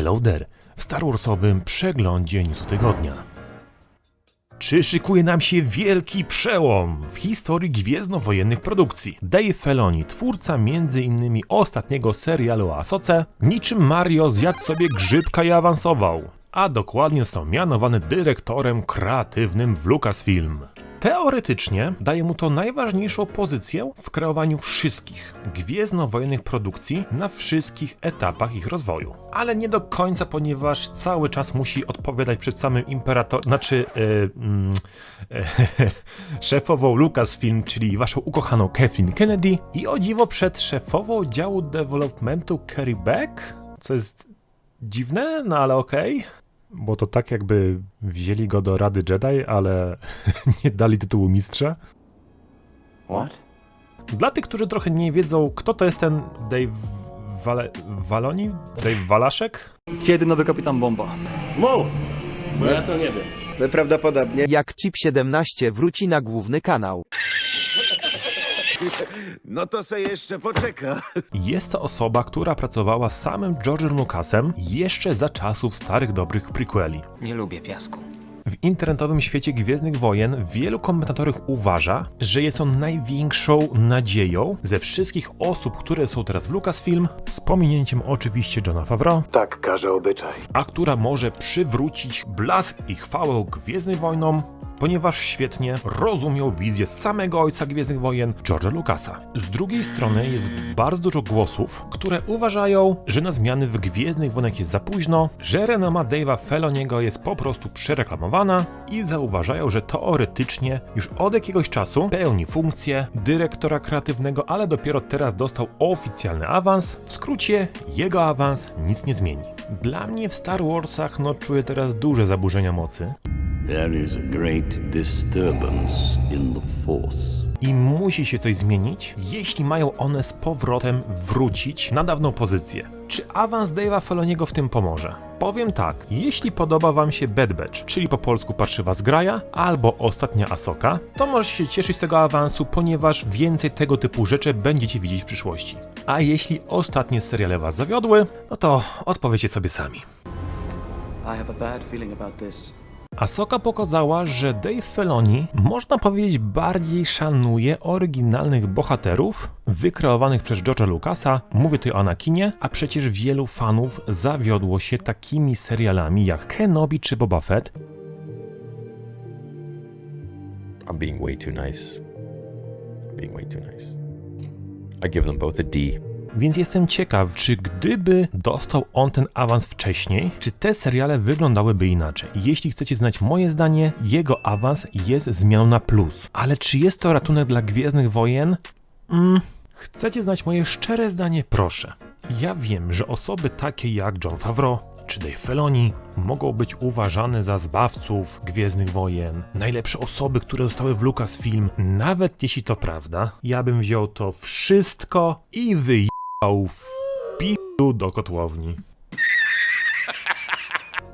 Hello there w Star Warsowym przeglądzie newsu tygodnia. Czy szykuje nam się wielki przełom w historii gwiezdnowojennych produkcji? Dave Filoni, twórca m.in. ostatniego serialu Asoce, niczym Mario zjadł sobie grzybka i awansował, a dokładnie został mianowany dyrektorem kreatywnym w Lucasfilm. Teoretycznie daje mu to najważniejszą pozycję w kreowaniu wszystkich gwiezdnowojennych produkcji na wszystkich etapach ich rozwoju. Ale nie do końca, ponieważ cały czas musi odpowiadać przed samym imperatorem, znaczy mm, e, szefową Lucasfilm, czyli waszą ukochaną Kathleen Kennedy i o dziwo przed szefową działu developmentu Kerry Beck, co jest dziwne, no ale okej. Bo to tak jakby wzięli go do Rady Jedi, ale nie dali tytułu mistrza. What? Dla tych, którzy trochę nie wiedzą, kto to jest ten Dave Wale Waloni? Dave Walaszek? Kiedy nowy kapitan bomba? Mów! Bo ja to nie wiem. My prawdopodobnie jak Chip 17 wróci na główny kanał. No to se jeszcze poczeka. Jest to osoba, która pracowała z samym George'em Lucasem jeszcze za czasów starych dobrych prequeli. Nie lubię piasku. W internetowym świecie Gwiezdnych Wojen wielu komentatorów uważa, że jest on największą nadzieją ze wszystkich osób, które są teraz w Lucasfilm, z pominięciem oczywiście Johna Favreau, Tak każe obyczaj. a która może przywrócić blask i chwałę Gwiezdnym Wojnom, ponieważ świetnie rozumiał wizję samego ojca Gwiezdnych Wojen, George'a Lucasa. Z drugiej strony jest bardzo dużo głosów, które uważają, że na zmiany w Gwiezdnych Wojnach jest za późno, że renoma Dave'a Feloniego jest po prostu przereklamowana i zauważają, że teoretycznie już od jakiegoś czasu pełni funkcję dyrektora kreatywnego, ale dopiero teraz dostał oficjalny awans. W skrócie, jego awans nic nie zmieni. Dla mnie w Star Warsach no czuję teraz duże zaburzenia mocy, There is a great disturbance in the Force. i musi się coś zmienić, jeśli mają one z powrotem wrócić na dawną pozycję. Czy awans Dave'a Feloniego w tym pomoże? Powiem tak, jeśli podoba wam się Bad Batch, czyli po polsku Parszywa Zgraja, albo Ostatnia Asoka, to możecie się cieszyć z tego awansu, ponieważ więcej tego typu rzeczy będziecie widzieć w przyszłości. A jeśli ostatnie seriale was zawiodły, no to odpowiecie sobie sami. I have a bad feeling about this. Asoka pokazała, że Dave Filoni, można powiedzieć, bardziej szanuje oryginalnych bohaterów wykreowanych przez George'a Lucasa. Mówię tutaj o Anakinie, a przecież wielu fanów zawiodło się takimi serialami jak Kenobi czy Boba Fett. I'm being way too nice. Being way too nice. I give them both a D. Więc jestem ciekaw, czy gdyby dostał on ten awans wcześniej, czy te seriale wyglądałyby inaczej. Jeśli chcecie znać moje zdanie, jego awans jest zmianą na plus. Ale czy jest to ratunek dla Gwiezdnych Wojen? Mm, chcecie znać moje szczere zdanie? Proszę. Ja wiem, że osoby takie jak John Favreau czy Dave Filoni mogą być uważane za zbawców Gwiezdnych Wojen, najlepsze osoby, które zostały w Lucasfilm. Nawet jeśli to prawda, ja bym wziął to wszystko i wyjechał w pitu do kotłowni.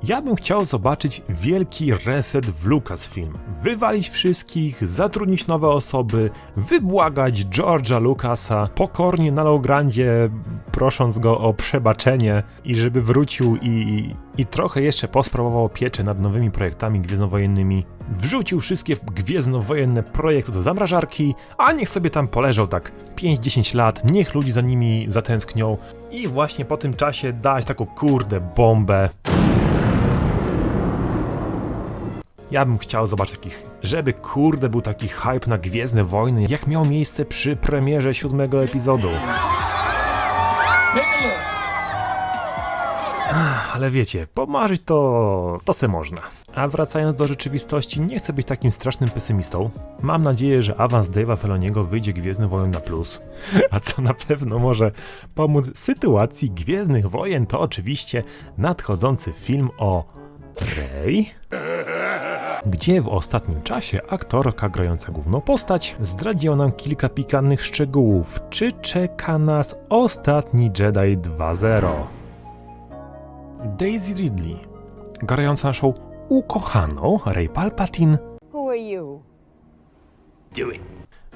Ja bym chciał zobaczyć wielki reset w Lucasfilm. Wywalić wszystkich, zatrudnić nowe osoby, wybłagać George'a Lucasa, pokornie na Lograndzie, prosząc go o przebaczenie i żeby wrócił i, i trochę jeszcze posprawował pieczę nad nowymi projektami gwiezdnowojennymi. Wrzucił wszystkie gwiezdnowojenne projekty do zamrażarki, a niech sobie tam poleżał tak 5-10 lat, niech ludzie za nimi zatęsknią i właśnie po tym czasie dać taką kurde bombę. Ja bym chciał zobaczyć takich, żeby kurde był taki hype na Gwiezdne Wojny, jak miał miejsce przy premierze siódmego epizodu. Ale wiecie, pomarzyć to, to se można. A wracając do rzeczywistości, nie chcę być takim strasznym pesymistą. Mam nadzieję, że awans Dave'a Feloniego wyjdzie Gwiezdny Wojen na plus. A co na pewno może pomóc sytuacji Gwiezdnych Wojen, to oczywiście nadchodzący film o Rey gdzie w ostatnim czasie aktorka grająca główną postać zdradziła nam kilka pikantnych szczegółów. Czy czeka nas ostatni Jedi 2.0? Daisy Ridley, grająca naszą ukochaną Rey Palpatine, Who are you?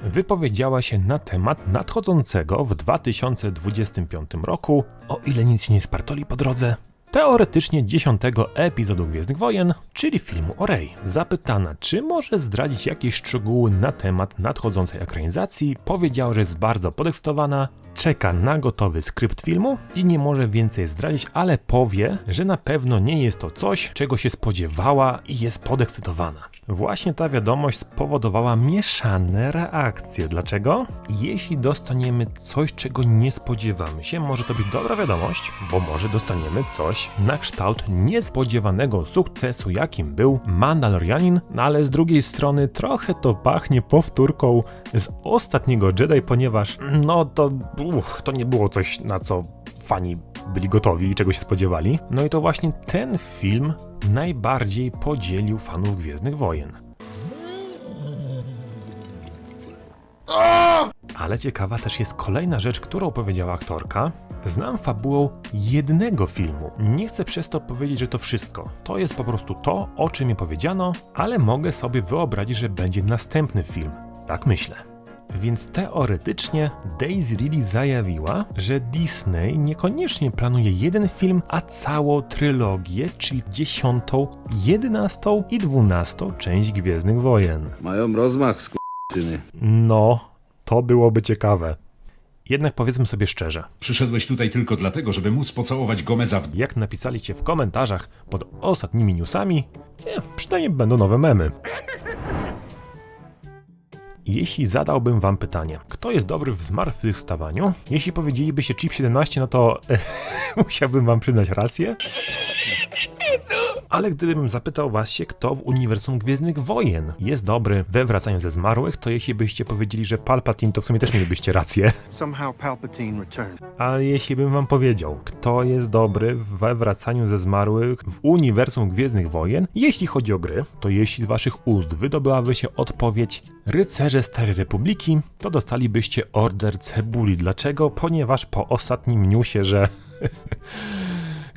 wypowiedziała się na temat nadchodzącego w 2025 roku, o ile nic nie spartoli po drodze, teoretycznie dziesiątego epizodu Gwiezdnych Wojen, czyli filmu o Rey. Zapytana, czy może zdradzić jakieś szczegóły na temat nadchodzącej ekranizacji, powiedziała, że jest bardzo podekscytowana, czeka na gotowy skrypt filmu i nie może więcej zdradzić, ale powie, że na pewno nie jest to coś, czego się spodziewała i jest podekscytowana. Właśnie ta wiadomość spowodowała mieszane reakcje. Dlaczego? Jeśli dostaniemy coś, czego nie spodziewamy się, może to być dobra wiadomość, bo może dostaniemy coś na kształt niespodziewanego sukcesu, jakim był Mandalorianin, no ale z drugiej strony trochę to pachnie powtórką z ostatniego Jedi, ponieważ no to, uch, to nie było coś, na co fani byli gotowi i czego się spodziewali. No i to właśnie ten film najbardziej podzielił fanów Gwiezdnych Wojen. Ale ciekawa też jest kolejna rzecz, którą powiedziała aktorka. Znam fabułę jednego filmu. Nie chcę przez to powiedzieć, że to wszystko. To jest po prostu to, o czym mi powiedziano, ale mogę sobie wyobrazić, że będzie następny film. Tak myślę. Więc teoretycznie Daisy Ridley zajawiła, że Disney niekoniecznie planuje jeden film, a całą trylogię, czyli dziesiątą, jedenastą i dwunastą część Gwiezdnych Wojen. Mają rozmach, syny. No, to byłoby ciekawe. Jednak powiedzmy sobie szczerze, Przyszedłeś tutaj tylko dlatego, żeby móc pocałować Gomeza w jak napisaliście w komentarzach pod ostatnimi newsami, nie, przynajmniej będą nowe memy. Jeśli zadałbym wam pytanie, kto jest dobry w zmartwychwstawaniu? Jeśli powiedzielibyście Chip 17, no to musiałbym wam przyznać rację. Ale gdybym zapytał was się, kto w uniwersum Gwiezdnych Wojen jest dobry we wracaniu ze zmarłych, to jeśli byście powiedzieli, że Palpatine, to w sumie też mielibyście rację. Somehow Palpatine returned. Ale jeśli bym wam powiedział, kto jest dobry we wracaniu ze zmarłych w uniwersum Gwiezdnych Wojen, jeśli chodzi o gry, to jeśli z waszych ust wydobyłaby się odpowiedź Rycerze Starej Republiki, to dostalibyście order cebuli. Dlaczego? Ponieważ po ostatnim newsie, że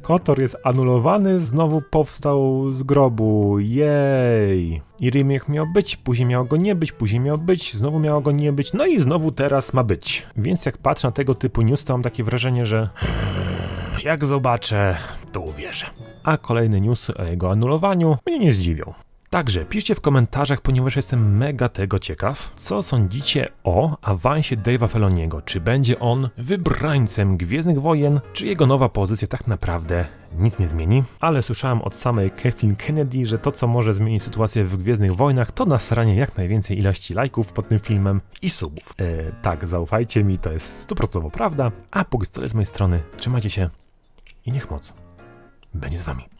Kotor jest anulowany, znowu powstał z grobu. Jej! I remake miał być, później miało go nie być, później miał być, znowu miało go nie być, no i znowu teraz ma być. Więc jak patrzę na tego typu news, to mam takie wrażenie, że jak zobaczę, to uwierzę. A kolejne newsy o jego anulowaniu mnie nie zdziwią. Także piszcie w komentarzach, ponieważ jestem mega tego ciekaw, co sądzicie o awansie Dave'a Feloniego. Czy będzie on wybrańcem Gwiezdnych Wojen, czy jego nowa pozycja tak naprawdę nic nie zmieni? Ale słyszałem od samej Kathleen Kennedy, że to, co może zmienić sytuację w Gwiezdnych Wojnach, to nasranie jak najwięcej ilości lajków pod tym filmem i subów. E, tak, zaufajcie mi, to jest stuprocentowo prawda. A póki co z mojej strony, trzymajcie się i niech moc będzie z wami.